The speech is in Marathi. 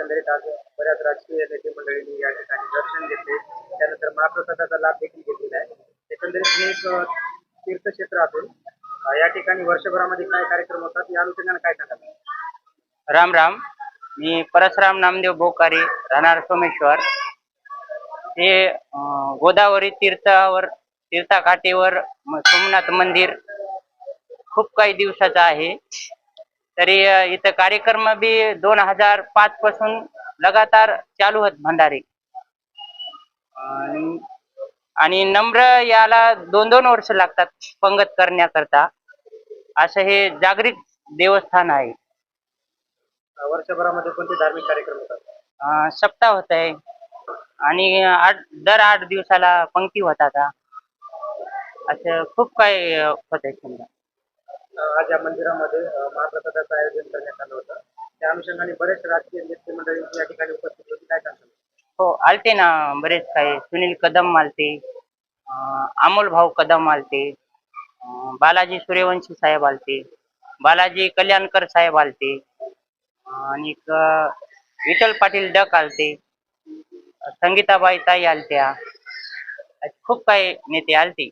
एकंदरीत आज बऱ्याच राजकीय नेते मंडळींनी या ठिकाणी दर्शन घेतले. त्यानंतर महाप्रसादाचा लाभ देखील घेतलेला आहे. एकंदरीत हे एक तीर्थक्षेत्र असून या ठिकाणी वर्षभरामध्ये काय कार्यक्रम होतात? या अनुषंगाने काय सांगाल? राम राम. मी परसराम नामदेव बोकारी राहणार सोमेश्वर. हे गोदावरी तीर्थावर तीर्थाकाठीवर सोमनाथ मंदिर खूप काही दिवसाचं आहे. तरी इथं कार्यक्रम बी दोन हजार पाच पासून लगातार चालू होत भंडारे. आणि नम्र याला दोन दोन वर्ष लागतात पंगत करण्याकरता. असं हे जागृत देवस्थान आहे. वर्षभरामध्ये कोणते धार्मिक कार्यक्रम होतात? सप्ताह होत आहे. आणि आठ दर आठ दिवसाला पंक्ती होतात. असं खूप काही होत आहे समजा. आज या मंदिरामध्ये महाप्रसादाचं आयोजन करण्यात आलं होतं. त्या अनुषंगाने बरेच राजकीय नेते मंडळी या ठिकाणी उपस्थित होती. काय सांगाल हो आलते ना बरेच काही. सुनील कदम आलते अमोल भाऊ कदम आलते बालाजी सूर्यवंशी साहेब आलते बालाजी कल्याणकर साहेब आलते आणि विठ्ठल पाटील डक आलते संगीताबाई ताई आलत्या खूप काही नेते आलते.